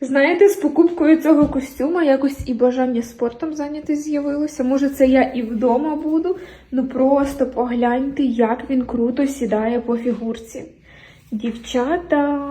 Знаєте, з покупкою цього костюма якось і бажання спортом зайняти з'явилося. Може, це я і вдома буду. Ну просто погляньте, як він круто сідає по фігурці. Дівчата,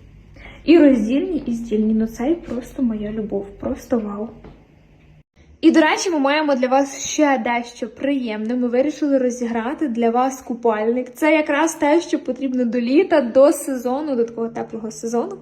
І роздільні, і здільні. Ну це просто моя любов, просто вау. І, до речі, ми маємо для вас ще дещо приємне. Ми вирішили розіграти для вас купальник. Це якраз те, що потрібно до літа, до сезону, до такого теплого сезону.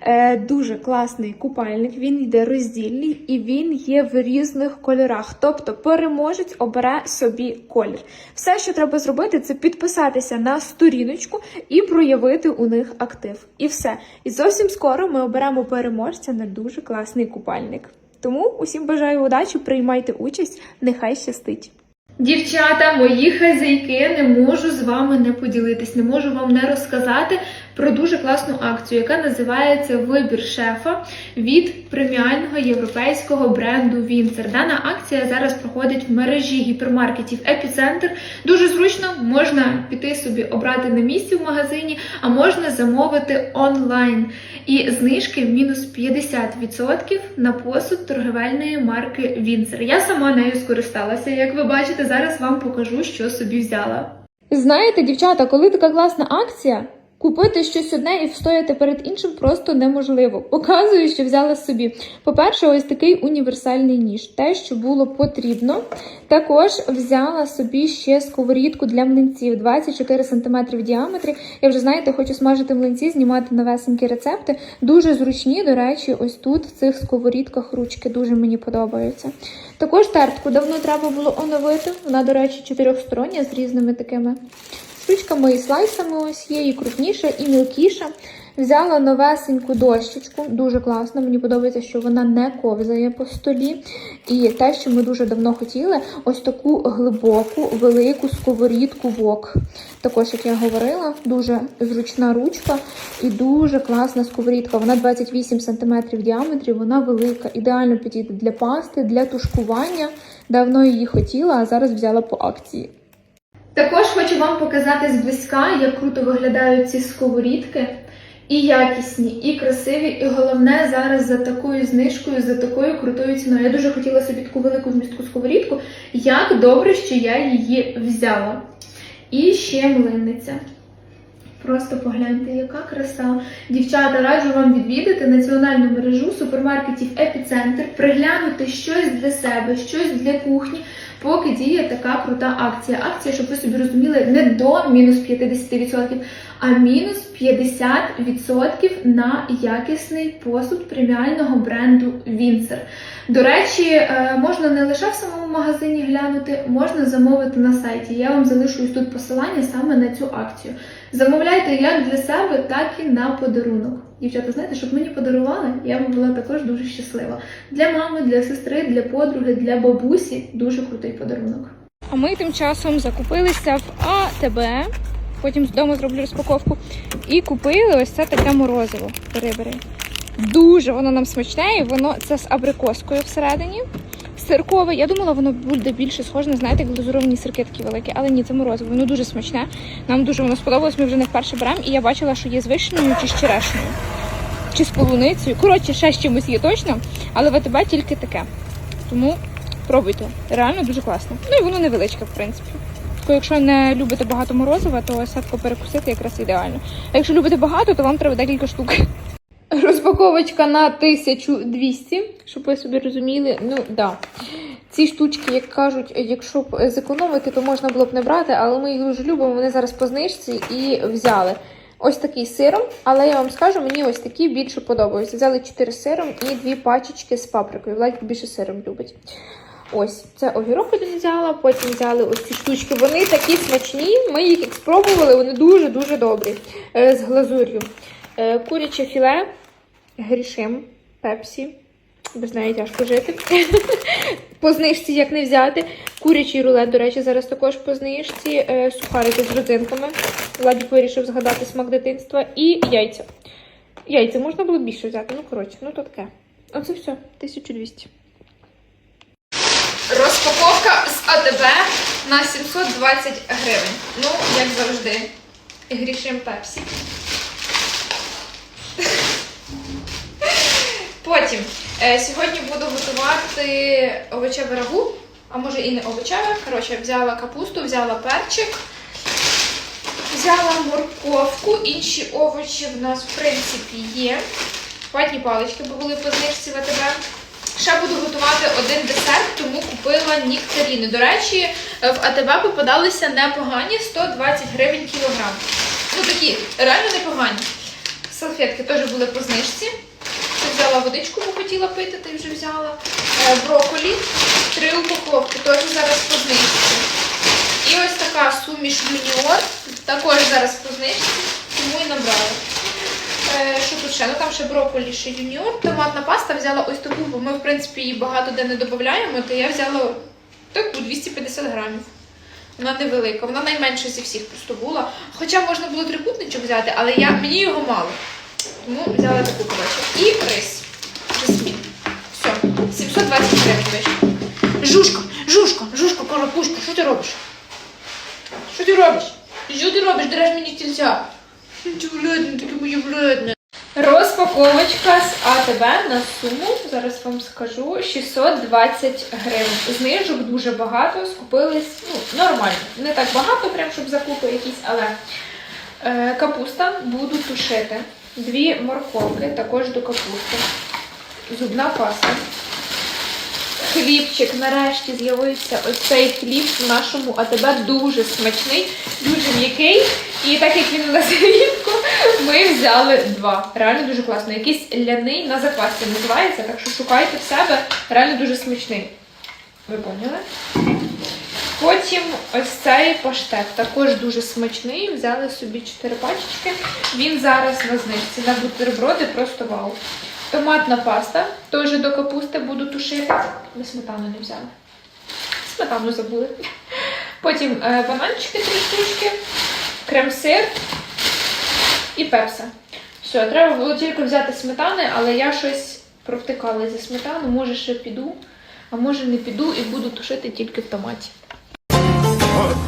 Е, дуже класний купальник. Він йде роздільний і він є в різних кольорах. Тобто переможець обере собі колір. Все, що треба зробити, це підписатися на сторіночку і проявити у них актив. І все. І зовсім скоро ми оберемо переможця на дуже класний купальник. Тому усім бажаю удачі, приймайте участь, нехай щастить. Дівчата, мої хазяйки, не можу з вами не поділитись, не можу вам не розказати про дуже класну акцію, яка називається Вибір шефа від преміального європейського бренду Вінцер. Дана акція зараз проходить в мережі гіпермаркетів Епіцентр. Дуже зручно можна піти собі обрати на місці в магазині, а можна замовити онлайн. І знижки мінус 50% на посуд торговельної марки Вінцер. Я сама нею скористалася. Як ви бачите, зараз вам покажу, що собі взяла. Знаєте, дівчата, коли така класна акція, купити щось одне і встояти перед іншим просто неможливо. Показую, що взяла собі. По-перше, ось такий універсальний ніж, те, що було потрібно. Також взяла собі ще сковорідку для млинців 24 см в діаметрі. Я вже знаєте, хочу смажити млинці, знімати новесенькі рецепти. Дуже зручні, до речі, ось тут в цих сковорідках ручки дуже мені подобаються. Також тертку давно треба було оновити. Вона, до речі, чотирьохстороння з різними такими штучками і слайсами ось є, і крупніша, і мілкіша. Взяла новесеньку дощечку, дуже класно. Мені подобається, що вона не ковзає по столі. І те, що ми дуже давно хотіли, ось таку глибоку, велику сковорідку вок. Також, як я говорила, дуже зручна ручка і дуже класна сковорідка. Вона 28 см в діаметрі, вона велика, ідеально підійде для пасти, для тушкування. Давно її хотіла, а зараз взяла по акції. Також хочу вам показати зблизька, як круто виглядають ці сковорідки. І якісні, і красиві, і головне зараз за такою знижкою, за такою крутою ціною. Я дуже хотіла собі таку велику вмістку сковорідку. Як добре, що я її взяла. І ще млинниця. Просто погляньте, яка краса. Дівчата, раджу вам відвідати національну мережу супермаркетів Епіцентр, приглянути щось для себе, щось для кухні, поки діє така крута акція. Акція, щоб ви собі розуміли, не до мінус 50%, а мінус 50% на якісний посуд преміального бренду Вінцер. До речі, е, можна не лише в самому магазині глянути, можна замовити на сайті. Я вам залишу тут посилання саме на цю акцію. Замовляйте як для себе, так і на подарунок. Дівчата, знаєте, щоб мені подарували, я б була також дуже щаслива. Для мами, для сестри, для подруги, для бабусі дуже крутий подарунок. А ми тим часом закупилися в АТБ. Потім з дому зроблю розпаковку. І купили ось це таке морозиво. Бери, бери. Дуже воно нам смачне, і воно це з абрикоскою всередині. Сиркове. Я думала, воно буде більше схоже, на, знаєте, як глазуровані сирки такі великі, але ні, це морозиво. Воно дуже смачне. Нам дуже воно сподобалось. Ми вже не вперше беремо, і я бачила, що є з вишнею чи з черешнею. чи з полуницею. Коротше, ще з чимось є точно, але в АТБ тільки таке. Тому пробуйте. Реально дуже класно. Ну і воно невеличке, в принципі. Якщо не любите багато морозива, то садко перекусити якраз ідеально. А якщо любите багато, то вам треба декілька штук. Розпаковочка на 1200, щоб ви собі розуміли. Ну, да. Ці штучки, як кажуть, якщо б зекономити, то можна було б не брати, але ми їх дуже любимо. Вони зараз по знижці і взяли. Ось такий сиром, але я вам скажу, мені ось такі більше подобаються. Взяли 4 сиром і дві пачечки з паприкою. Владик більше сиром любить. Ось, це огірок один взяла, потім взяли ось ці штучки. Вони такі смачні. Ми їх спробували, вони дуже-дуже добрі. Е, з глазур'ю. Е, куряче філе, грішим, пепсі. Без неї тяжко жити. по знижці як не взяти. Курячий рулет, до речі, зараз також по знижці. Е, сухарики з родзинками. Владик вирішив згадати смак дитинства. І яйця. Яйця можна було більше взяти. Ну, коротше, ну то таке. Оце все, 1200. Розпаковка з АТБ на 720 гривень. Ну, як завжди, грішим пепсі. Потім е, сьогодні буду готувати овочеве рагу, а може і не овочеве. Коротше, взяла капусту, взяла перчик, взяла морковку, інші овочі в нас, в принципі, є. Ватні палички, бо були по знижці в АТБ. Ще буду готувати один десерт, тому купила нектаріни. До речі, в АТБ попадалися непогані 120 гривень кілограм. Ну такі, реально непогані. Салфетки теж були по знижці. Взяла водичку, бо хотіла пити, та й вже взяла. Е, брокколі, три упаковки, теж зараз по знижці. І ось така суміш юніор, також зараз по знижці, тому і набрала. Е, Що тут ще? Ну там ще брокколі, ще юніор. Томатна паста взяла ось таку, бо ми, в принципі, її багато де не додаємо, то я взяла таку 250 грамів. Вона невелика, вона найменша зі всіх просто була. Хоча можна було трикутничок взяти, але я, мені його мало. Тому взяла таку коротше. І. Жасмін. Все, 720 гривень вийшло. Жушка, жушка, жушка, карапушка, що ти робиш? Що ти робиш? Що ти робиш? Дереш мені тільця. Ти вредне, таке моє вредне. Розпаковочка з АТБ на суму, зараз вам скажу, 620 гривень. Знижок дуже багато, скупились ну, нормально. Не так багато, прям щоб закупи якісь, але е, капуста буду тушити. Дві морковки також до капусти. Зубна паста. Хлібчик нарешті з'явився ось цей хліб в нашому АТБ дуже смачний, дуже м'який. І так як він у нас ми взяли два. Реально дуже класно. Якийсь ляний на заквасці називається, так що шукайте в себе, реально дуже смачний. Ви поняли? Потім ось цей паштет також дуже смачний. Взяли собі 4 пачечки. Він зараз на знижці. На бутерброди просто вау. Томатна паста, теж до капусти буду тушити. Ми сметану не взяли. Сметану забули. Потім е, бананчики три штучки, крем-сир і пепса. Все, треба було тільки взяти сметани, але я щось провтикала зі сметану. Може ще піду, а може не піду і буду тушити тільки в томаті. Huh?